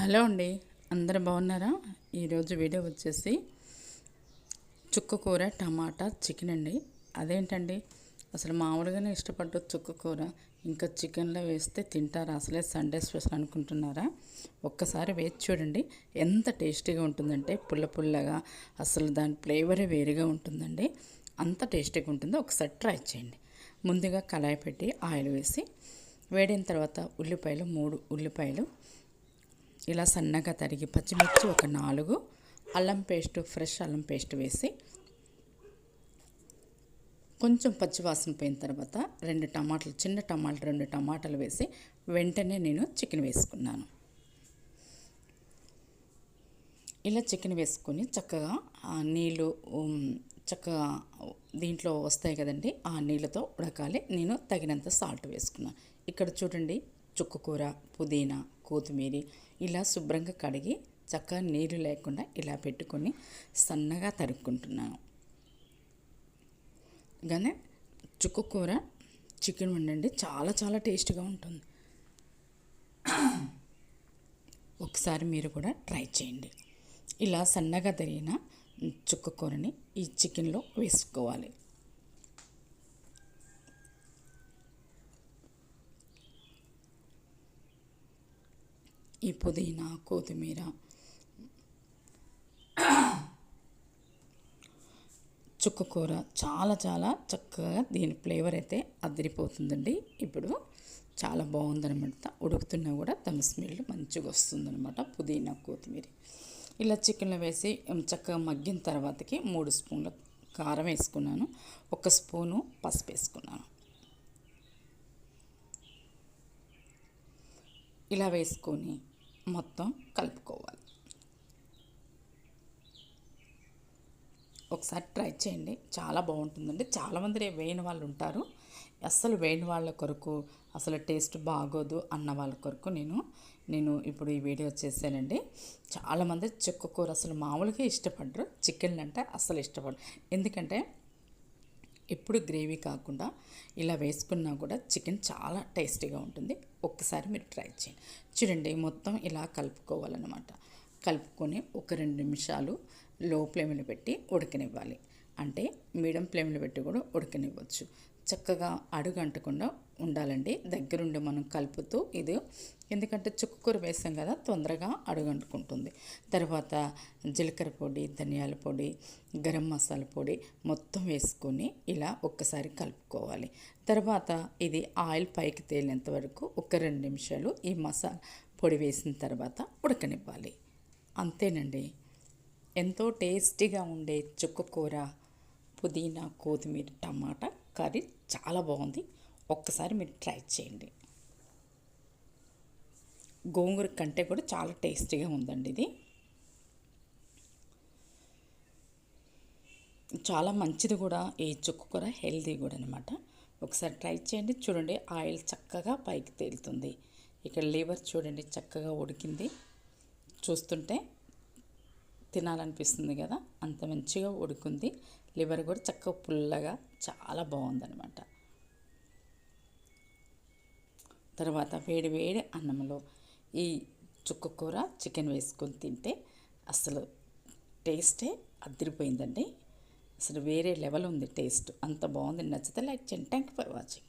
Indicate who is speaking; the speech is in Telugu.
Speaker 1: హలో అండి. అందరు బాగున్నారా? ఈరోజు వీడియో వచ్చేసి చుక్క కూర టమాటా చికెన్ అండి. అదేంటండి? అసలు మామూలుగానే ఇష్టపడ్డ చుక్క కూర. ఇంకా చికెన్లో వేస్తే తింటారా? అసలే సండే స్పెషల్ అనుకుంటున్నారా? ఒక్కసారి వేసి చూడండి. ఎంత టేస్టీగా ఉంటుందంటే పుల్ల పుల్లగా అసలు దాని ఫ్లేవరే వేరుగా ఉంటుందండి. అంత టేస్టీగా ఉంటుందో. ఒకసారి ట్రై చేయండి. ముందుగా కళాయి పెట్టి ఆయిల్ వేసి వేడిన తర్వాత ఉల్లిపాయలు మూడు ఉల్లిపాయలు ఇలా సన్నగా తరిగి పచ్చిమిర్చి ఒక నాలుగు అల్లం పేస్ట్ ఫ్రెష్ అల్లం పేస్ట్ వేసి కొంచెం పచ్చివాసన పోయిన తర్వాత రెండు టమాటాలు చిన్న టమాటాలు రెండు టమాటాలు వేసి వెంటనే నేను చికెన్ వేసుకున్నాను. ఇలా చికెన్ వేసుకొని చక్కగా నీళ్ళు చక్కగా దీంట్లో వస్తాయి కదండి ఆ నీళ్ళతో ఉడకాలి. నేను తగినంత సాల్ట్ వేసుకున్నాను. ఇక్కడ చూడండి చుక్కు కూర పుదీనా కొత్తిమీర ఇలా శుభ్రంగా కడిగి చక్కగా నీళ్ళు లేకుండా ఇలా పెట్టుకొని సన్నగా తరుక్కుంటున్నాను. కానీ చుక్క కూర చికెన్ వండండి. చాలా చాలా టేస్ట్గా ఉంటుంది. ఒకసారి మీరు కూడా ట్రై చేయండి. ఇలా సన్నగా తరిగిన చుక్క కూరని ఈ చికెన్లో వేసుకోవాలి. ఈ పుదీనా కొత్తిమీర. చుక్క కూర చాలా చాలా చక్కగా దీని ఫ్లేవర్ అయితే అదిరిపోతుందండి. ఇప్పుడు చాలా బాగుందనమాట ఉడుకుతున్నా కూడా తమ స్మెల్ మంచిగా వస్తుందనమాట పుదీనా కొత్తిమీర. ఇలా చికెన్లో వేసి చక్కగా మగ్గిన తర్వాతకి మూడు స్పూన్ల కారం వేసుకున్నాను. ఒక స్పూను పసుపు వేసుకున్నాను. ఇలా వేసుకొని మొత్తం కలుపుకోవాలి. ఒకసారి ట్రై చేయండి. చాలా బాగుంటుందండి. చాలామంది రే- వేయని వాళ్ళు ఉంటారు. అస్సలు వేయని వాళ్ళ కొరకు అసలు టేస్ట్ బాగోదు అన్న వాళ్ళ కొరకు నేను నేను ఇప్పుడు ఈ వీడియో చేశానండి. చాలామంది చిక్కు కూర అసలు మామూలుగా ఇష్టపడరు. చికెన్ అంటే అస్సలు ఇష్టపడరు. ఎందుకంటే ఎప్పుడు గ్రేవీ కాకుండా ఇలా వేసుకున్నా కూడా చికెన్ చాలా టేస్టీగా ఉంటుంది. ఒక్కసారి మీరు ట్రై చేయండి. చూడండి మొత్తం ఇలా కలుపుకోవాలన్నమాట. కలుపుకొని ఒక రెండు నిమిషాలు లో ఫ్లేమ్లో పెట్టి ఉడకనివ్వాలి. అంటే మీడియం ఫ్లేమ్లో పెట్టి కూడా ఉడకనివ్వచ్చు. చక్కగా అడుగంటకుండా ఉండాలండి. దగ్గరుండి మనం కలుపుతూ ఇది ఎందుకంటే చుక్కకూర వేసాం కదా తొందరగా అడుగంటుకుంటుంది. తర్వాత జీలకర్ర పొడి ధనియాల పొడి గరం మసాలా పొడి మొత్తం వేసుకొని ఇలా ఒక్కసారి కలుపుకోవాలి. తర్వాత ఇది ఆయిల్ పైకి తేలినంత వరకు ఒక రెండు నిమిషాలు ఈ మసాలా పొడి వేసిన తర్వాత ఉడకనివ్వాలి. అంతేనండి. ఎంతో టేస్టీగా ఉండే చుక్కకూర పుదీనా కొత్తిమీర టమాటా కర్రీ చాలా బాగుంది. ఒక్కసారి మీరు ట్రై చేయండి. గోంగూర కంటే కూడా చాలా టేస్టీగా ఉందండి ఇది. చాలా మంచిది కూడా ఈ చుక్కకూర హెల్దీ కూడా అనమాట ఒకసారి ట్రై చేయండి. చూడండి ఆయిల్ చక్కగా పైకి తేలుతుంది. ఇక్కడ లేబర్ చూడండి చక్కగా ఉడికింది. చూస్తుంటే తినాలనిపిస్తుంది కదా? అంత మంచిగా ఉడుకుంది. లివర్ కూడా చక్కగా పుల్లగా చాలా బాగుందనమాట తర్వాత వేడి వేడి అన్నంలో ఈ చుక్క కూర చికెన్ వేసుకొని తింటే అసలు టేస్టే అదిరిపోయిందండి. అసలు వేరే లెవెల్ ఉంది టేస్ట్. అంత బాగుంది. నచ్చితే లైక్ చేయండి. Thank you for watching.